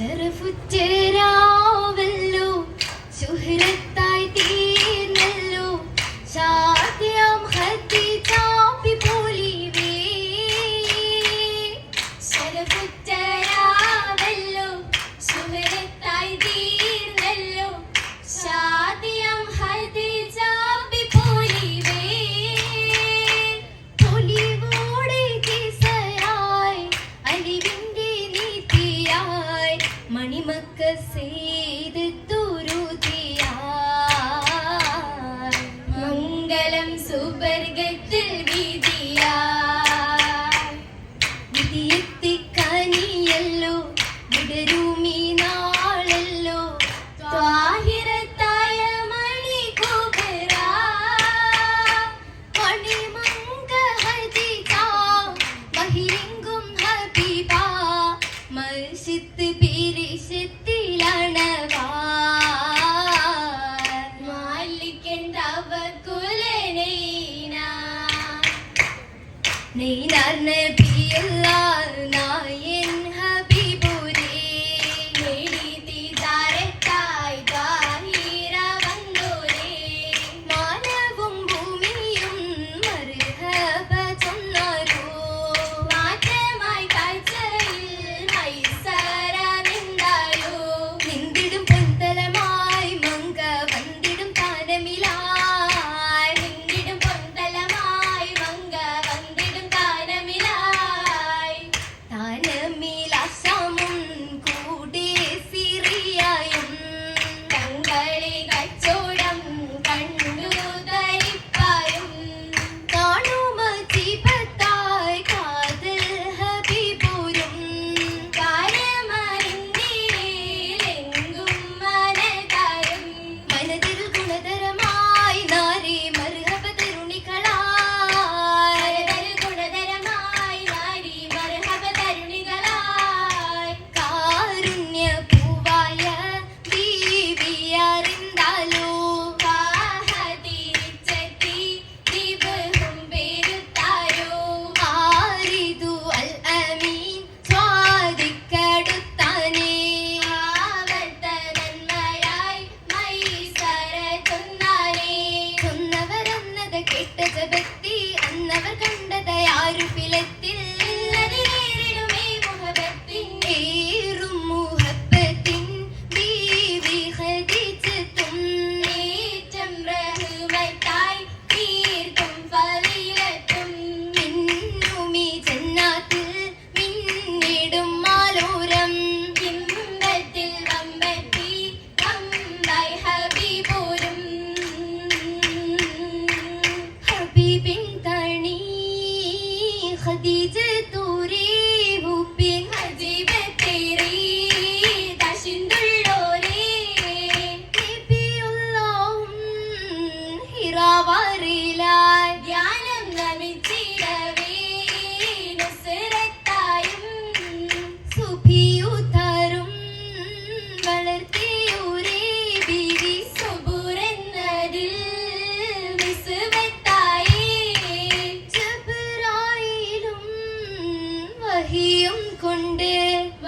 ചെറുഫുറ്റരാവല്ലോ ശുഹ്രത്തായി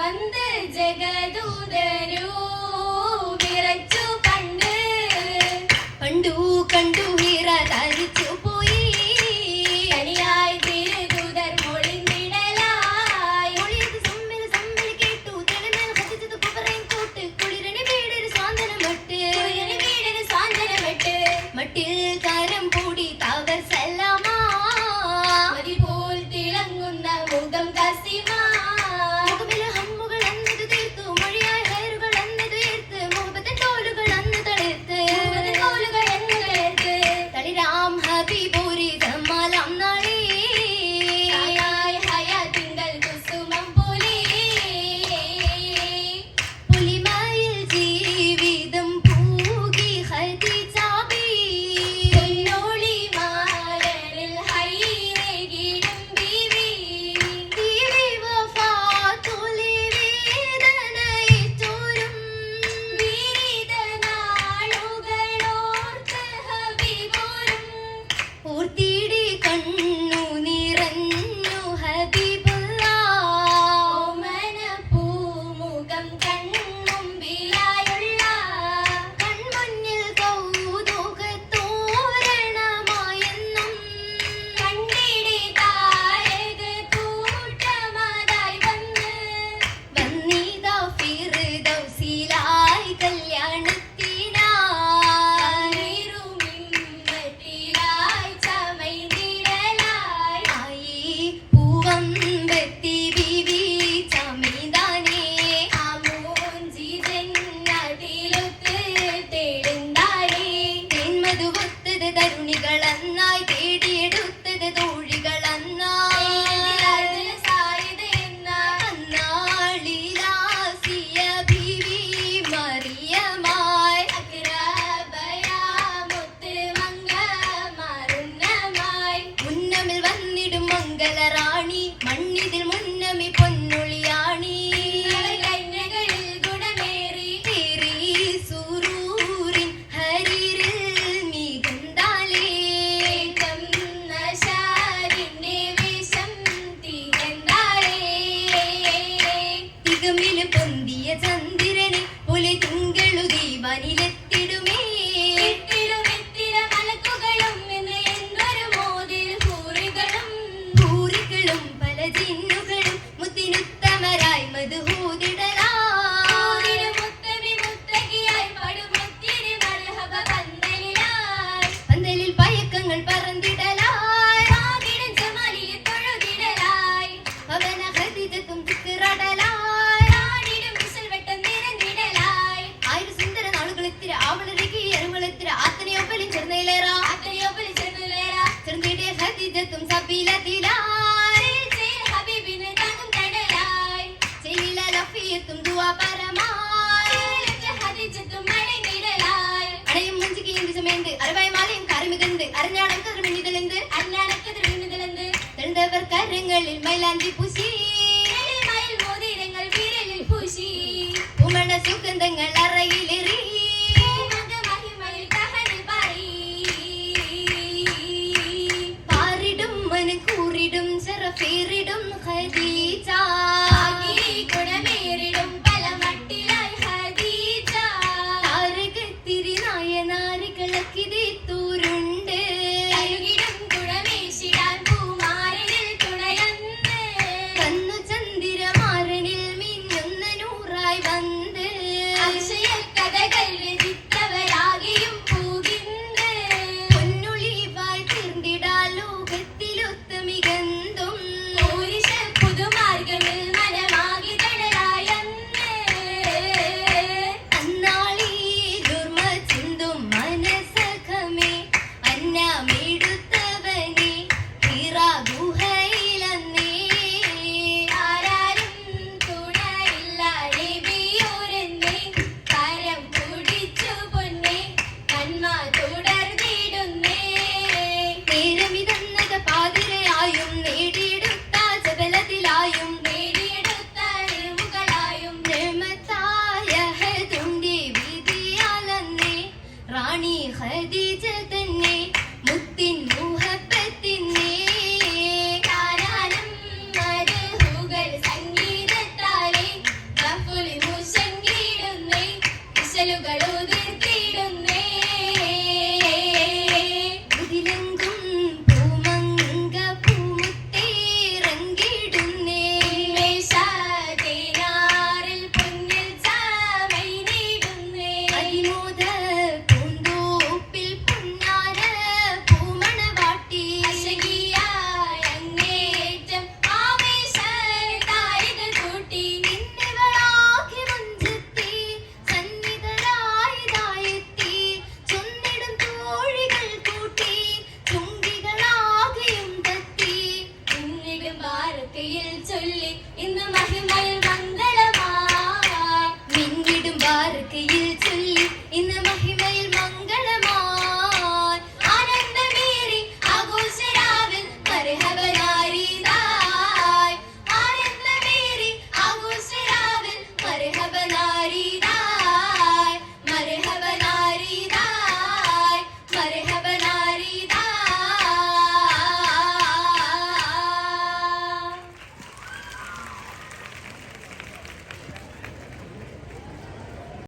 వందే జగన్. കളന്നായി ചന്തിയ ചന്ദ്രന് പുലി തിങ്കളു ദീപനിലെത്തി ഖദീജത്തും സബീലതിലായി. ചെയ് ഹബീബിന് തകും തടയായി ചെയ്യില ലഫിയത്തും ദുആ പരമായി. ഖദീജത്തും മടങ്ങിടലായി അടയും മുഞ്ചിക്ക് എന്ത് സമയത്ത് അരവായ മാലയും കാരുമിതെന്ത് അറിഞ്ഞാടം കതിർമിന്നിതലെന്ത് അറിഞ്ഞാടം കതിർമിന്നിതലെന്ത് തെളിന്തവർ കരങ്ങളിൽ മൈലാഞ്ചി പൂശി. മയിൽ മോതിരങ്ങൾ വിരലിൽ പൂശി. ഉമണ സുഗന്ധങ്ങൾ അറയിലെറി. hello guys വാർത്തയിൽ ചൊല്ലി ഇന്ന് മഹി